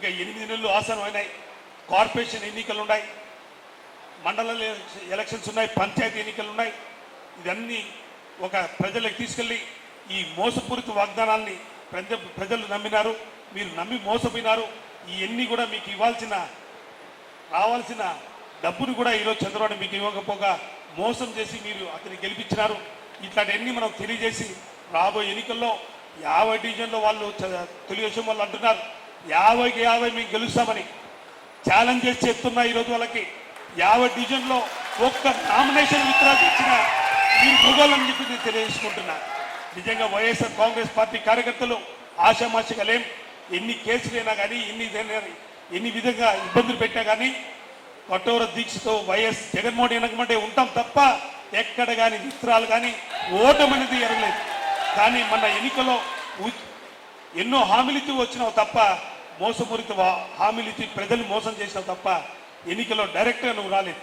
ఇంకా ఎనిమిది నెలలు ఆసనం అయినాయి కార్పొరేషన్ ఎన్నికలు ఉన్నాయి మండల ఎలక్షన్స్ ఉన్నాయి పంచాయతీ ఎన్నికలు ఉన్నాయి ఇదన్నీ ఒక ప్రజలకు తీసుకెళ్ళి ఈ మోసపూరిత వాగ్దానాల్ని ప్రజ ప్రజలు నమ్మినారు. మీరు నమ్మి మోసపోయినారు. ఇవన్నీ కూడా మీకు ఇవ్వాల్సిన రావాల్సిన డబ్బును కూడా ఈరోజు చంద్రబాబు మీకు ఇవ్వకపోగా మోసం చేసి మీరు అతన్ని గెలిపించినారు. ఇట్లాంటివన్నీ మనం తెలియజేసి రాబోయే ఎన్నికల్లో యాభై డివిజన్లో వాళ్ళు తెలుగుదేశం వాళ్ళు అంటున్నారు. యాభైకి యాభై మేము గెలుస్తామని ఛాలెంజ్ చేసి చెప్తున్నా ఈరోజు వాళ్ళకి. యాభై డివిజన్లో ఒక్క నామినేషన్ విత్రాలు ఇచ్చిన మీరు భూగోళం చెప్పి నేను తెలియజేసుకుంటున్నా. నిజంగా వైఎస్ఆర్ కాంగ్రెస్ పార్టీ కార్యకర్తలు ఆశామాషిగా లేం. ఎన్ని కేసులైనా కానీ ఎన్ని ఎన్ని విధంగా ఇబ్బందులు పెట్టా కానీ కఠోర దీక్షతో వైఎస్ జగన్మోహన్ వెనకమంటే ఉంటాం తప్ప ఎక్కడ కానీ విత్రాలు కానీ ఓటమనేది అనేది ఎరగలేదు. కానీ మన ఎన్నికలో ఎన్నో హామీలు ఇచ్చి వచ్చినావు తప్ప మోసపూరిత హామీలు ఇచ్చి ప్రజలు మోసం చేసావు తప్ప ఎన్నికలో డైరెక్ట్గా నువ్వు రాలేదు.